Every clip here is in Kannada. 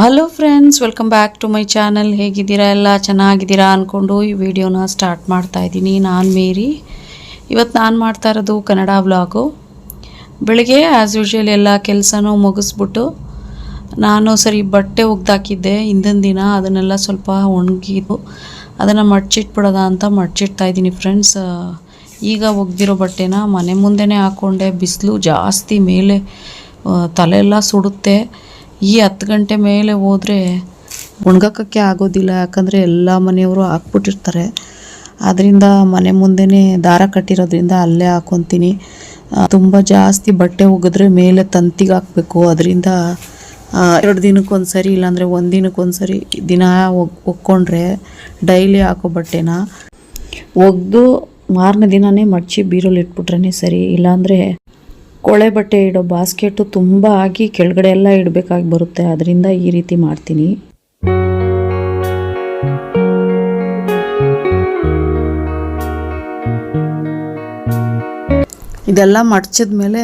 Hello friends welcome back to my channel ಹೇಗಿದ್ದೀರಾ? ಎಲ್ಲ ಚೆನ್ನಾಗಿದ್ದೀರಾ ಅಂದ್ಕೊಂಡು ಈ ವಿಡಿಯೋನ ಸ್ಟಾರ್ಟ್ ಮಾಡ್ತಾ ಇದ್ದೀನಿ. ನಾನು ಮೇರಿ. ಇವತ್ತು ನಾನು ಮಾಡ್ತಾ ಇರೋದು ಕನ್ನಡ ವ್ಲಾಗು ಬೆಳಿಗ್ಗೆ ಆ್ಯಸ್ ಯೂಶ್ವಲ್ ಎಲ್ಲ ಕೆಲಸನೂ ಮುಗಿಸ್ಬಿಟ್ಟು ನಾನು ಸರಿ ಬಟ್ಟೆ ಒಗ್ದಾಕಿದ್ದೆ. ಹಿಂದಿನ ದಿನ ಅದನ್ನೆಲ್ಲ ಸ್ವಲ್ಪ ಒಣಗಿದ್ದು ಅದನ್ನು ಮಡ್ಚಿಟ್ಬಿಡೋದ ಅಂತ ಮಡ್ಚಿಡ್ತಾ ಇದ್ದೀನಿ ಫ್ರೆಂಡ್ಸ್ ಈಗ ಒಗ್ದಿರೋ ಬಟ್ಟೆನ ಮನೆ ಮುಂದೆನೇ ಹಾಕ್ಕೊಂಡೆ ಬಿಸಿಲು ಜಾಸ್ತಿ ಮೇಲೆ ತಲೆ ಎಲ್ಲ ಸುಡುತ್ತೆ. ಈ ಹತ್ತು ಗಂಟೆ ಮೇಲೆ ಹೋದರೆ ಒಣಗಾಕೋಕ್ಕೆ ಆಗೋದಿಲ್ಲ, ಯಾಕಂದರೆ ಎಲ್ಲ ಮನೆಯವರು ಹಾಕ್ಬಿಟ್ಟಿರ್ತಾರೆ. ಅದರಿಂದ ಮನೆ ಮುಂದೆನೇ ದಾರ ಕಟ್ಟಿರೋದ್ರಿಂದ ಅಲ್ಲೇ ಹಾಕೊತೀನಿ. ತುಂಬ ಜಾಸ್ತಿ ಬಟ್ಟೆ ಒಗೆದ್ರೆ ಮೇಲೆ ತಂತಿಗೆ ಹಾಕಬೇಕು. ಅದರಿಂದ ಎರಡು ದಿನಕ್ಕೊಂದು ಸರಿ ಇಲ್ಲಾಂದರೆ ಒಂದು ದಿನಕ್ಕೊಂದು ಸರಿ ದಿನ ಒಕ್ಕೊಂಡ್ರೆ ಡೈಲಿ ಹಾಕೋ ಬಟ್ಟೆನ ಒಗೆದು ಮಾರನೇ ದಿನವೇ ಮಡಚಿ ಬೀರಲ್ಲಿ ಇಟ್ಬಿಟ್ರೆ ಸರಿ. ಇಲ್ಲಾಂದರೆ ಕೊಳೆ ಬಟ್ಟೆ ಇಡೋ ಬಾಸ್ಕೆಟು ತುಂಬ ಆಗಿ ಕೆಳಗಡೆ ಎಲ್ಲ ಇಡಬೇಕಾಗಿ ಬರುತ್ತೆ. ಅದರಿಂದ ಈ ರೀತಿ ಮಾಡ್ತೀನಿ. ಇದೆಲ್ಲ ಮಡ್ಚಿದ ಮೇಲೆ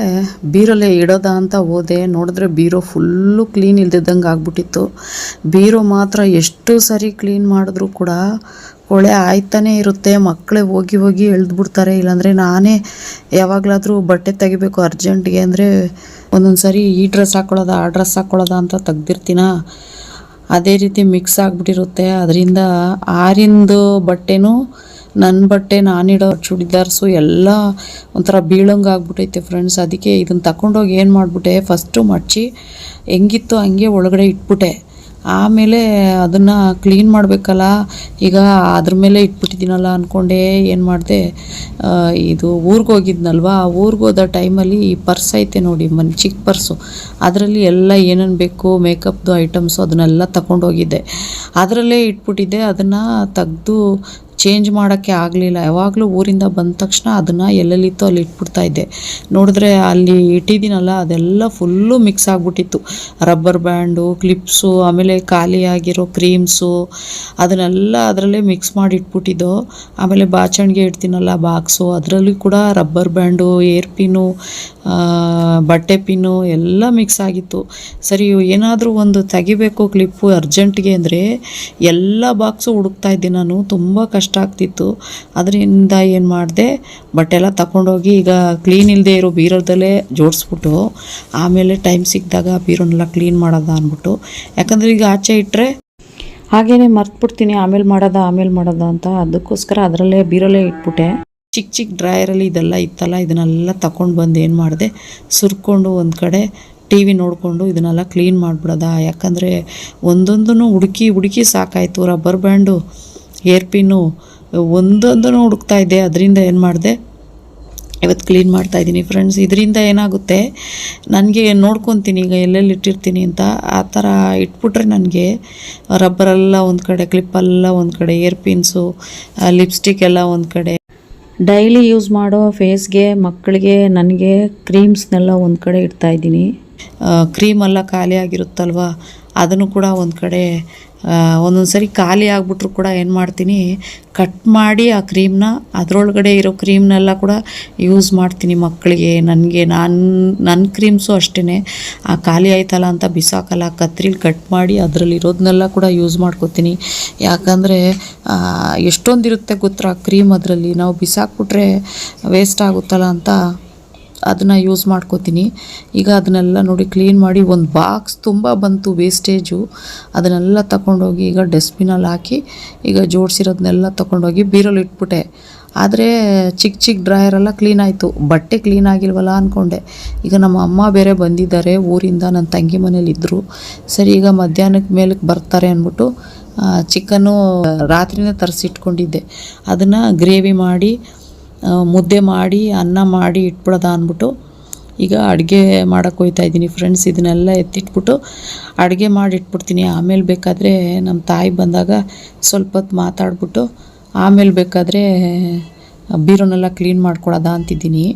ಬೀರಲ್ಲೇ ಇಡೋದ ಅಂತ ಹೋದೆ. ನೋಡಿದ್ರೆ ಬೀರೋ ಫುಲ್ಲು ಕ್ಲೀನ್ ಇಲ್ದಿದ್ದಂಗೆ ಆಗ್ಬಿಟ್ಟಿತ್ತು. ಬೀರೋ ಮಾತ್ರ ಎಷ್ಟು ಸರಿ ಕ್ಲೀನ್ ಮಾಡಿದ್ರೂ ಕೂಡ ಕೊಳೆ ಆಯ್ತಾನೆ ಇರುತ್ತೆ. ಮಕ್ಕಳೇ ಹೋಗಿ ಹೋಗಿ ಎಳ್ದ್ಬಿಡ್ತಾರೆ. ಇಲ್ಲಾಂದರೆ ನಾನೇ ಯಾವಾಗಲಾದರೂ ಬಟ್ಟೆ ತೆಗಿಬೇಕು ಅರ್ಜೆಂಟ್ಗೆ ಅಂದರೆ ಒಂದೊಂದು ಸರಿ ಈ ಡ್ರೆಸ್ ಹಾಕ್ಕೊಳ್ಳೋದ ಆ ಡ್ರೆಸ್ ಹಾಕ್ಕೊಳ್ಳೋದ ಅಂತ ತೆಗ್ದಿರ್ತೀನ? ಅದೇ ರೀತಿ ಮಿಕ್ಸ್ ಆಗಿಬಿಟ್ಟಿರುತ್ತೆ. ಅದರಿಂದ ಆರಿಂದು ಬಟ್ಟೆನೂ ನನ್ನ ಬಟ್ಟೆ, ನಾನಿಡೋ ಚೂಡಿದಾರ್ಸು ಎಲ್ಲ ಒಂಥರ ಬೀಳಂಗೆ ಆಗ್ಬಿಟ್ಟೈತೆ ಫ್ರೆಂಡ್ಸ್. ಅದಕ್ಕೆ ಇದನ್ನು ತಗೊಂಡೋಗಿ ಏನು ಮಾಡಿಬಿಟ್ಟೆ, ಫಸ್ಟು ಮಡ್ಚಿ ಹೆಂಗಿತ್ತು ಹಂಗೆ ಒಳಗಡೆ ಇಟ್ಬಿಟ್ಟೆ. ಆಮೇಲೆ ಅದನ್ನು ಕ್ಲೀನ್ ಮಾಡಬೇಕಲ್ಲ. ಈಗ ಅದ್ರ ಮೇಲೆ ಇಟ್ಬಿಟ್ಟಿದ್ದೀನಲ್ಲ ಅಂದ್ಕೊಂಡೆ ಏನು ಮಾಡಿದೆ? ಇದು ಊರಿಗೆ ಹೋಗಿದ್ನಲ್ವ? ಆ ಊರಿಗೆ ಹೋದ ಟೈಮಲ್ಲಿ ಈ ಪರ್ಸ್ ಐತೆ ನೋಡಿ, ಮನೆ ಚಿಕ್ಕ ಪರ್ಸು. ಅದರಲ್ಲಿ ಎಲ್ಲ ಏನೇನು ಬೇಕು ಮೇಕಪ್ದು ಐಟಮ್ಸು ಅದನ್ನೆಲ್ಲ ತಗೊಂಡೋಗಿದ್ದೆ ಅದರಲ್ಲೇ ಇಟ್ಬಿಟ್ಟಿದ್ದೆ, ಅದನ್ನು ತೆಗ್ದು ಚೇಂಜ್ ಮಾಡೋಕ್ಕೆ ಆಗಲಿಲ್ಲ. ಯಾವಾಗಲೂ ಊರಿಂದ ಬಂದ ತಕ್ಷಣ ಅದನ್ನು ಎಲ್ಲೆಲ್ಲಿತ್ತು ಅಲ್ಲಿ ಇಟ್ಬಿಡ್ತಾ ಇದ್ದೆ. ನೋಡಿದ್ರೆ ಅಲ್ಲಿ ಇಟ್ಟಿದ್ದೀನಲ್ಲ, ಅದೆಲ್ಲ ಫುಲ್ಲು ಮಿಕ್ಸ್ ಆಗಿಬಿಟ್ಟಿತ್ತು. ರಬ್ಬರ್ ಬ್ಯಾಂಡು ಕ್ಲಿಪ್ಸು ಆಮೇಲೆ ಖಾಲಿಯಾಗಿರೋ ಕ್ರೀಮ್ಸು ಅದನ್ನೆಲ್ಲ ಅದರಲ್ಲೇ ಮಿಕ್ಸ್ ಮಾಡಿ ಇಟ್ಬಿಟ್ಟಿದ್ದು. ಆಮೇಲೆ ಬಾಚಣಿಗೆ ಇಡ್ತೀನಲ್ಲ ಬಾಕ್ಸು ಅದರಲ್ಲಿ ಕೂಡ ರಬ್ಬರ್ ಬ್ಯಾಂಡು ಏರ್ ಪಿನ್ನು ಬಟ್ಟೆ ಪಿನ್ನು ಎಲ್ಲ ಮಿಕ್ಸ್ ಆಗಿತ್ತು. ಸರಿ, ಏನಾದರೂ ಒಂದು ತೆಗಿಬೇಕು ಕ್ಲಿಪ್ಪು ಅರ್ಜೆಂಟ್ಗೆ ಅಂದರೆ ಎಲ್ಲ ಬಾಕ್ಸು ಹುಡುಕ್ತಾ ಇದ್ದೆ ನಾನು. ತುಂಬ ಕಷ್ಟ ಆಗ್ತಿತ್ತು. ಅದರಿಂದ ಏನು ಮಾಡಿದೆ ಬಟ್ಟೆ ಎಲ್ಲ ತಗೊಂಡೋಗಿ ಈಗ ಕ್ಲೀನ್ ಇಲ್ಲದೆ ಇರೋ ಬೀರೋದಲ್ಲೇ ಜೋಡಿಸ್ಬಿಟ್ಟು, ಆಮೇಲೆ ಟೈಮ್ ಸಿಕ್ಕಿದಾಗ ಬೀರೋನೆಲ್ಲ ಕ್ಲೀನ್ ಮಾಡೋದ ಅಂದ್ಬಿಟ್ಟು ಯಾಕಂದರೆ ಈಗ ಆಚೆ ಇಟ್ಟರೆ ಹಾಗೇನೆ ಮರ್ತ್ಬಿಡ್ತೀನಿ, ಆಮೇಲೆ ಮಾಡೋದ ಆಮೇಲೆ ಮಾಡೋದ ಅಂತ ಅದಕ್ಕೋಸ್ಕರ ಅದರಲ್ಲೇ ಬೀರಲ್ಲೇ ಇಟ್ಬಿಟ್ಟೆ. ಚಿಕ್ಕ ಚಿಕ್ಕ ಡ್ರಾಯರಲ್ಲಿ ಇದೆಲ್ಲ ಇತ್ತಲ್ಲ, ಇದನ್ನೆಲ್ಲ ತಗೊಂಡು ಬಂದು ಏನು ಮಾಡಿದೆ, ಸುರ್ಕೊಂಡು ಒಂದು ಕಡೆ ಟಿ ವಿ ನೋಡಿಕೊಂಡು ಇದನ್ನೆಲ್ಲ ಕ್ಲೀನ್ ಮಾಡಿಬಿಡೋದ. ಯಾಕಂದರೆ ಒಂದೊಂದೂ ಹುಡುಕಿ ಹುಡುಕಿ ಸಾಕಾಯಿತು. ರಬ್ಬರ್ ಬ್ಯಾಂಡು ಏರ್ ಪಿನ್ನು ಒಂದೊಂದನ್ನು ಹುಡುಕ್ತಾ ಇದ್ದೆ, ಅದರಿಂದ ಏನು ಮಾಡಿದೆ? ಇವತ್ತು ಕ್ಲೀನ್ ಮಾಡ್ತಾ ಇದ್ದೀನಿ ಫ್ರೆಂಡ್ಸ್ ಇದರಿಂದ ಏನಾಗುತ್ತೆ, ನನಗೆ ನೋಡ್ಕೊತೀನಿ, ಈಗ ಎಲ್ಲೆಲ್ಲಿ ಇಟ್ಟಿರ್ತೀನಿ ಅಂತ, ಆ ಥರ ಇಟ್ಬಿಟ್ರೆ ನನಗೆ ರಬ್ಬರೆಲ್ಲ ಒಂದು ಕಡೆ ಕ್ಲಿಪ್ಪೆಲ್ಲ ಒಂದು ಕಡೆ ಏರ್ ಪಿನ್ಸು ಲಿಪ್ಸ್ಟಿಕ್ ಎಲ್ಲ ಒಂದು ಕಡೆ. ಡೈಲಿ ಯೂಸ್ ಮಾಡೋ ಫೇಸ್ಗೆ ಮಕ್ಕಳಿಗೆ, ನನಗೆ ಕ್ರೀಮ್ಸ್ನೆಲ್ಲ ಒಂದು ಕಡೆ ಇಡ್ತಾ ಇದ್ದೀನಿ. ಕ್ರೀಮೆಲ್ಲ ಖಾಲಿ ಆಗಿರುತ್ತಲ್ವ, ಅದನ್ನು ಕೂಡ ಒಂದು ಕಡೆ ಒಂದೊಂದು ಸರಿ ಖಾಲಿ ಆಗಿಬಿಟ್ರು ಕೂಡ ಏನು ಮಾಡ್ತೀನಿ ಕಟ್ ಮಾಡಿ ಆ ಕ್ರೀಮ್ನ ಅದರೊಳಗಡೆ ಇರೋ ಕ್ರೀಮ್ನೆಲ್ಲ ಕೂಡ ಯೂಸ್ ಮಾಡ್ತೀನಿ ಮಕ್ಕಳಿಗೆ ನನಗೆ, ನಾನು ನನ್ನ ಕ್ರೀಮ್ಸು ಅಷ್ಟೇ ಆ ಖಾಲಿ ಆಯ್ತಲ್ಲ ಅಂತ ಬಿಸಾಕಲ್ಲ, ಕತ್ರಿಲಿ ಕಟ್ ಮಾಡಿ ಅದರಲ್ಲಿ ಇರೋದನ್ನೆಲ್ಲ ಕೂಡ ಯೂಸ್ ಮಾಡ್ಕೋತೀನಿ. ಯಾಕಂದರೆ ಎಷ್ಟೊಂದಿರುತ್ತೆ ಗೊತ್ತಾ ಕ್ರೀಮ್ ಅದರಲ್ಲಿ. ನಾವು ಬಿಸಾಕ್ಬಿಟ್ರೆ ವೇಸ್ಟ್ ಆಗುತ್ತಲ್ಲ ಅಂತ ಅದನ್ನು ಯೂಸ್ ಮಾಡ್ಕೋತೀನಿ. ಈಗ ಅದನ್ನೆಲ್ಲ ನೋಡಿ ಕ್ಲೀನ್ ಮಾಡಿ ಒಂದು ಬಾಕ್ಸ್ ತುಂಬ ಬಂತು ವೇಸ್ಟೇಜು ಅದನ್ನೆಲ್ಲ ತಗೊಂಡೋಗಿ ಈಗ ಡಸ್ಟ್ಬಿನಲ್ಲಿ ಹಾಕಿ ಈಗ ಜೋಡಿಸಿರೋದನ್ನೆಲ್ಲ ತಗೊಂಡೋಗಿ ಬೀರಲ್ಲಿ ಇಟ್ಬಿಟ್ಟೆ. ಆದರೆ ಚಿಕ್ಕ ಚಿಕ್ಕ ಡ್ರಾಯರೆಲ್ಲ ಕ್ಲೀನ್ ಆಯಿತು. ಬಟ್ಟೆ ಕ್ಲೀನ್ ಆಗಿಲ್ವಲ್ಲ ಅಂದ್ಕೊಂಡೆ ಈಗ ನಮ್ಮ ಅಮ್ಮ ಬೇರೆ ಬಂದಿದ್ದಾರೆ. ಊರಿಂದ ನನ್ನ ತಂಗಿ ಮನೇಲಿದ್ದರು ಸರಿ, ಈಗ ಮಧ್ಯಾಹ್ನಕ್ಕೆ ಮೇಲಕ್ಕೆ ಬರ್ತಾರೆ ಅಂದ್ಬಿಟ್ಟು ಚಿಕನ್ನು ರಾತ್ರಿನೇ ತರಿಸಿಟ್ಕೊಂಡಿದ್ದೆ. ಅದನ್ನು ಗ್ರೇವಿ ಮಾಡಿ ಮುದ್ದೆ ಮಾಡಿ, ಅನ್ನ ಮಾಡಿ ಇಟ್ಬಿಡೋದ ಅಂದ್ಬಿಟ್ಟು ಈಗ ಅಡುಗೆ ಮಾಡೋಕ್ಕೆ ಹೋಗ್ತಾ ಇದ್ದೀನಿ ಫ್ರೆಂಡ್ಸ್ ಇದನ್ನೆಲ್ಲ ಎತ್ತಿಟ್ಬಿಟ್ಟು ಅಡುಗೆ ಮಾಡಿ ಇಟ್ಬಿಡ್ತೀನಿ. ಆಮೇಲೆ ಬೇಕಾದರೆ ನಮ್ಮ ತಾಯಿ ಬಂದಾಗ ಸ್ವಲ್ಪ ಹೊತ್ತು ಮಾತಾಡ್ಬಿಟ್ಟು ಆಮೇಲೆ ಬೇಕಾದರೆ ಬೀರೋನೆಲ್ಲ ಕ್ಲೀನ್ ಮಾಡ್ಕೊಳೋದ ಅಂತಿದ್ದೀನಿ.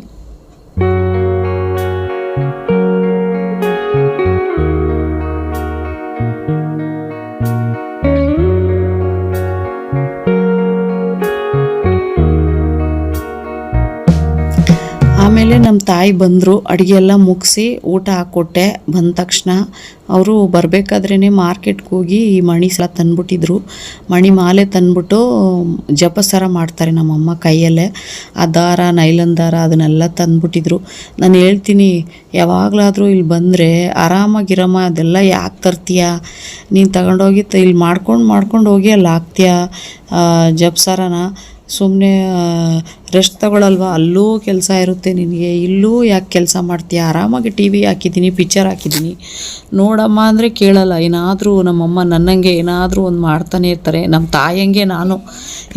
ನಮ್ಮ ತಾಯಿ ಬಂದರು ಅಡುಗೆ ಎಲ್ಲ ಮುಗಿಸಿ ಊಟ ಹಾಕ್ಕೊಟ್ಟೆ. ಬಂದ ತಕ್ಷಣ ಅವರು ಬರಬೇಕಾದ್ರೇ ಮಾರ್ಕೆಟ್ಗೆ ಹೋಗಿ ಈ ಮಣಿ ಸಲ ತಂದ್ಬಿಟ್ಟಿದ್ರು. ಮಣಿ ಮಾಲೆ ತಂದ್ಬಿಟ್ಟು ಜಪಸರ ಮಾಡ್ತಾರೆ ನಮ್ಮಮ್ಮ ಕೈಯಲ್ಲೇ. ಆ ದಾರ, ನೈಲನ್ ದಾರ ಅದನ್ನೆಲ್ಲ ತಂದ್ಬಿಟ್ಟಿದ್ರು. ನಾನು ಹೇಳ್ತೀನಿ, ಯಾವಾಗಲಾದರೂ ಇಲ್ಲಿ ಬಂದರೆ ಆರಾಮಾಗಿರಮ್ಮ, ಅದೆಲ್ಲ ಯಾಕೆ ತರ್ತೀಯ? ನೀನು ತಗೊಂಡೋಗಿ ತ, ಇಲ್ಲಿ ಮಾಡ್ಕೊಂಡು ಮಾಡ್ಕೊಂಡು ಹೋಗಿ ಅಲ್ಲಿ ಹಾಕ್ತೀಯ ಜಪ್ಸರನ? ಸುಮ್ಮನೆ ರೆಸ್ಟ್ ತಗೊಳ್ಳಲ್ವಾ ಅಲ್ಲೂ ಕೆಲಸ ಇರುತ್ತೆ ನಿನಗೆ. ಇಲ್ಲೂ ಯಾಕೆ ಕೆಲಸ ಮಾಡ್ತೀಯ? ಆರಾಮಾಗಿ ಟಿ ವಿ ಹಾಕಿದ್ದೀನಿ ಪಿಕ್ಚರ್ ಹಾಕಿದ್ದೀನಿ. ನೋಡಮ್ಮ ಅಂದರೆ ಕೇಳಲ್ಲ. ಏನಾದರೂ ನಮ್ಮಮ್ಮ ನನ್ನಂಗೆ ಏನಾದರೂ ಒಂದು ಮಾಡ್ತಾನೆ ಇರ್ತಾರೆ. ನಮ್ಮ ತಾಯಂಗೆ ನಾನು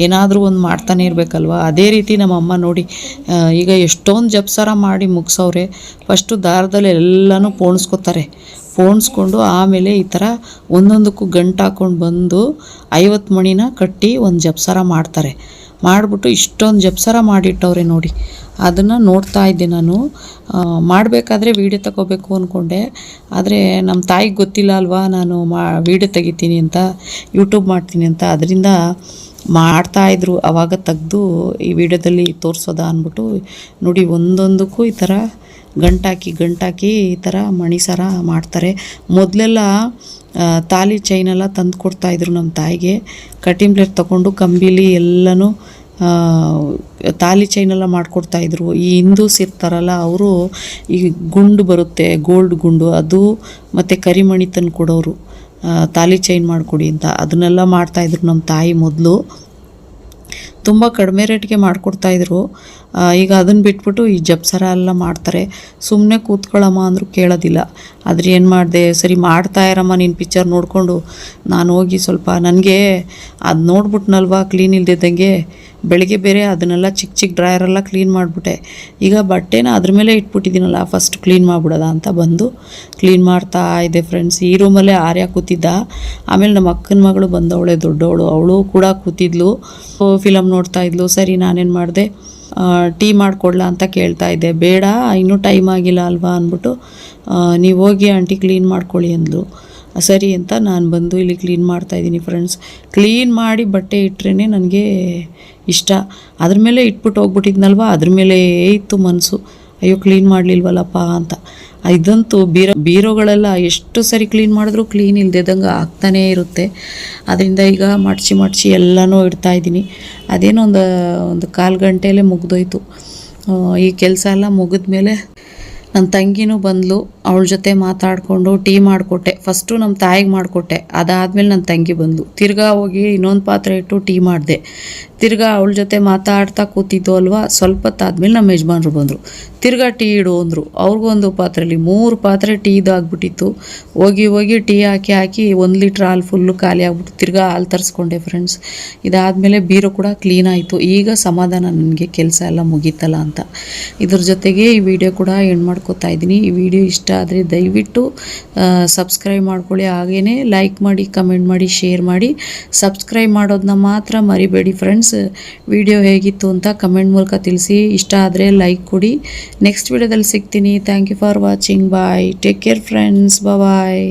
ಏನಾದರೂ ಒಂದು ಮಾಡ್ತಾನೆ ಇರಬೇಕಲ್ವ? ಅದೇ ರೀತಿ ನಮ್ಮಮ್ಮ ನೋಡಿ ಈಗ ಎಷ್ಟೊಂದು ಜಪ್ಸಾರ ಮಾಡಿ ಮುಗಿಸೋರೆ ಫಸ್ಟು ದಾರದಲ್ಲಿ ಎಲ್ಲನೂ ಪೋಣಿಸ್ಕೋತಾರೆ. ಪೋಣಿಸ್ಕೊಂಡು ಆಮೇಲೆ ಈ ಥರ ಒಂದೊಂದಕ್ಕೂ ಗಂಟು ಹಾಕ್ಕೊಂಡು ಬಂದು ಐವತ್ತು ಮಣಿನ ಕಟ್ಟಿ ಒಂದು ಜಪ್ಸಾರ ಮಾಡ್ತಾರೆ. ಮಾಡಿಬಿಟ್ಟು ಇಷ್ಟೊಂದು ಜಪ್ಸರ ಮಾಡಿಟ್ಟವ್ರೆ ನೋಡಿ. ಅದನ್ನು ನೋಡ್ತಾ ಇದ್ದೆ ನಾನು. ಮಾಡಬೇಕಾದ್ರೆ ವೀಡಿಯೋ ತಗೋಬೇಕು ಅಂದ್ಕೊಂಡೆ ಆದರೆ ನಮ್ಮ ತಾಯಿಗೆ ಗೊತ್ತಿಲ್ಲ ಅಲ್ವಾ, ನಾನು ಮಾ, ವೀಡಿಯೋ ತೆಗಿತೀನಿ ಅಂತ, ಯೂಟ್ಯೂಬ್ ಮಾಡ್ತೀನಿ ಅಂತ. ಅದರಿಂದ ಮಾಡ್ತಾಯಿದ್ರು ಆವಾಗ ತೆಗ್ದು ಈ ವಿಡಿಯೋದಲ್ಲಿ ತೋರಿಸೋದ ಅಂದ್ಬಿಟ್ಟು ನೋಡಿ ಒಂದೊಂದಕ್ಕೂ ಈ ಥರ ಗಂಟಾಕಿ ಗಂಟಾಕಿ ಈ ಥರ ಮಣಿಸರ ಮಾಡ್ತಾರೆ. ಮೊದಲೆಲ್ಲ ತಾಲಿ ಚೈನೆಲ್ಲ ತಂದು ಕೊಡ್ತಾಯಿದ್ರು ನಮ್ಮ ತಾಯಿಗೆ. ಕಟಿಂಗ್ ಪ್ಲೇಟ್ ತಗೊಂಡು ಕಂಬಿಲಿ ಎಲ್ಲನೂ ತಾಲಿ ಚೈನೆಲ್ಲ ಮಾಡಿಕೊಡ್ತಾಯಿದ್ರು ಈ ಹಿಂದೂಸ್ ಇರ್ತಾರಲ್ಲ ಅವರು ಈ ಗುಂಡು ಬರುತ್ತೆ ಗೋಲ್ಡ್ ಗುಂಡು, ಅದು ಮತ್ತು ಕರಿಮಣಿ ತಂದು ಕೊಡೋರು. ತಾಲಿ ಚೈನ್ ಮಾಡಿಕೊಡಿ ಅಂತ. ಅದನ್ನೆಲ್ಲ ಮಾಡ್ತಾಯಿದ್ರು ನಮ್ಮ ತಾಯಿ ಮೊದಲು. ತುಂಬ ಕಡಿಮೆ ರೇಟ್ಗೆ ಮಾಡಿಕೊಡ್ತಾಯಿದ್ರು ಈಗ ಅದನ್ನು ಬಿಟ್ಬಿಟ್ಟು ಈ ಜಪ್ಸರ ಎಲ್ಲ ಮಾಡ್ತಾರೆ. ಸುಮ್ಮನೆ ಕೂತ್ಕೊಳ್ಳಮ್ಮ ಅಂದರೂ ಕೇಳೋದಿಲ್ಲ. ಆದರೆ ಏನು ಮಾಡಿದೆ, ಸರಿ ಮಾಡ್ತಾ ಇರಮ್ಮ ನೀನು ಪಿಕ್ಚರ್ ನೋಡಿಕೊಂಡು. ನಾನು ಹೋಗಿ ಸ್ವಲ್ಪ ನನಗೆ ಅದು ನೋಡ್ಬಿಟ್ನಲ್ವಾ ಕ್ಲೀನ್ ಇಲ್ದಿದ್ದಂಗೆ. ಬೆಳಗ್ಗೆ ಬೇರೆ ಅದನ್ನೆಲ್ಲ ಚಿಕ್ಕ ಚಿಕ್ಕ ಡ್ರಾಯರೆಲ್ಲ ಕ್ಲೀನ್ ಮಾಡಿಬಿಟ್ಟೆ. ಈಗ ಬಟ್ಟೆನ ಅದ್ರ ಮೇಲೆ ಇಟ್ಬಿಟ್ಟಿದ್ದೀನಲ್ಲ ಫಸ್ಟ್ ಕ್ಲೀನ್ ಮಾಡಿಬಿಡೋದ ಅಂತ ಬಂದು ಕ್ಲೀನ್ ಮಾಡ್ತಾ ಇದೆ ಫ್ರೆಂಡ್ಸ್ ಈ ರೂಮಲ್ಲೇ ಆರ್ಯ ಕೂತಿದ್ದ. ಆಮೇಲೆ ನಮ್ಮ ಅಕ್ಕನ ಮಗಳು ಬಂದವಳೆ, ದೊಡ್ಡವಳು. ಅವಳು ಕೂಡ ಕೂತಿದ್ಲು. ಫಿಲಮ್ ನೋಡ್ತಾ ಇದ್ಲು. ಸರಿ, ನಾನೇನು ಮಾಡಿದೆ ಟೀ ಮಾಡಿಕೊಡ್ಲಾ ಅಂತ ಕೇಳ್ತಾ ಇದ್ದೆ. ಬೇಡ, ಇನ್ನೂ ಟೈಮ್ ಆಗಿಲ್ಲ ಅಲ್ವಾ ಅಂದ್ಬಿಟ್ಟು ನೀವು ಹೋಗಿ ಆಂಟಿ ಕ್ಲೀನ್ ಮಾಡ್ಕೊಳ್ಳಿ ಅಂದ್ಲು. ಸರಿ ಅಂತ ನಾನು ಬಂದು ಇಲ್ಲಿ ಕ್ಲೀನ್ ಮಾಡ್ತಾ ಇದ್ದೀನಿ ಫ್ರೆಂಡ್ಸ್. ಕ್ಲೀನ್ ಮಾಡಿ ಬಟ್ಟೆ ಇಟ್ಟರೆ ನನಗೆ ಇಷ್ಟ. ಅದ್ರ ಮೇಲೆ ಇಟ್ಬಿಟ್ಟು ಹೋಗ್ಬಿಟ್ಟಿದ್ನಲ್ವ? ಅದ್ರ ಮೇಲೆ ಇತ್ತು ಮನಸ್ಸು ಅಯ್ಯೋ ಕ್ಲೀನ್ ಮಾಡಲಿಲ್ವಲ್ಲಪ್ಪ ಅಂತ. ಇದಂತೂ ಬೀರೋ, ಬೀರೋಗಳೆಲ್ಲ ಎಷ್ಟು ಸರಿ ಕ್ಲೀನ್ ಮಾಡಿದ್ರೂ ಕ್ಲೀನ್ ಇಲ್ದಿದ್ದಂಗೆ ಆಗ್ತಾನೇ ಇರುತ್ತೆ. ಅದರಿಂದ ಈಗ ಮಡ್ಚಿ ಮಡ್ಚಿ ಎಲ್ಲನೂ ಇಡ್ತಾ ಇದ್ದೀನಿ. ಅದೇನೋ ಒಂದು ಒಂದು ಕಾಲು ಗಂಟೆಯಲ್ಲೇ ಮುಗ್ದೋಯ್ತು. ಈ ಕೆಲಸ ಎಲ್ಲ ಮುಗಿದ್ಮೇಲೆ ನನ್ನ ತಂಗಿನೂ ಬಂದ್ಲು. ಅವಳ ಜೊತೆ ಮಾತಾಡಿಕೊಂಡು ಟೀ ಮಾಡಿಕೊಟ್ಟೆ. ಫಸ್ಟು ನಮ್ಮ ತಾಯಿಗೆ ಮಾಡಿಕೊಟ್ಟೆ. ಅದಾದಮೇಲೆ ನನ್ನ ತಂಗಿ ಬಂದು. ತಿರ್ಗಾ ಹೋಗಿ ಇನ್ನೊಂದು ಪಾತ್ರೆ ಇಟ್ಟು ಟೀ ಮಾಡಿದೆ. ತಿರ್ಗಾ ಅವಳ ಜೊತೆ ಮಾತಾಡ್ತಾ ಕೂತಿದ್ದು ಅಲ್ವಾ? ಸ್ವಲ್ಪ ಹೊತ್ತಾದ್ಮೇಲೆ ನಮ್ಮ ಯಜಮಾನ್ರು ಬಂದರು. ತಿರ್ಗಾ ಟೀ ಇಡು ಅಂದರು. ಅವ್ರಿಗೊಂದು ಪಾತ್ರೆಯಲ್ಲಿ ಮೂರು ಪಾತ್ರೆ ಟೀ ಇದಾಗ್ಬಿಟ್ಟಿತ್ತು. ಹೋಗಿ ಹೋಗಿ ಟೀ ಹಾಕಿ ಹಾಕಿ ಒಂದು ಲೀಟ್ರ್ ಹಾಲು ಫುಲ್ಲು ಖಾಲಿ ಆಗ್ಬಿಟ್ಟು ತಿರ್ಗಾ ಹಾಲು ತರಿಸ್ಕೊಂಡೆ ಫ್ರೆಂಡ್ಸ್ ಇದಾದಮೇಲೆ ಬೀರು ಕೂಡ ಕ್ಲೀನ್ ಆಯಿತು. ಈಗ ಸಮಾಧಾನ ನನಗೆ ಕೆಲಸ ಎಲ್ಲ ಮುಗೀತಲ್ಲ ಅಂತ. ಇದ್ರ ಜೊತೆಗೆ ಈ ವಿಡಿಯೋ ಕೂಡ ಎಂಡ್ ಮಾಡ್ಕೋತಾ ಇದ್ದೀನಿ. ಈ ವಿಡಿಯೋ ಇಷ್ಟ ಆದರೆ ದಯವಿಟ್ಟು ಸಬ್ಸ್ಕ್ರೈಬ್ ಮಾಡ್ಕೊಳ್ಳಿ. ಹಾಗೇ ಲೈಕ್ ಮಾಡಿ ಕಮೆಂಟ್ ಮಾಡಿ ಶೇರ್ ಮಾಡಿ. ಸಬ್ಸ್ಕ್ರೈಬ್ ಮಾಡೋದನ್ನ ಮಾತ್ರ ಮರಿಬೇಡಿ ಫ್ರೆಂಡ್ಸ್ ವಿಡಿಯೋ ಹೇಗಿತ್ತು ಅಂತ ಕಮೆಂಟ್ ಮೂಲಕ ತಿಳಿಸಿ. ಇಷ್ಟ ಆದರೆ ಲೈಕ್ ಕೊಡಿ. ನೆಕ್ಸ್ಟ್ ವಿಡಿಯೋದಲ್ಲಿ ಸಿಗ್ತೀನಿ. Thank you for watching bye take care friends bye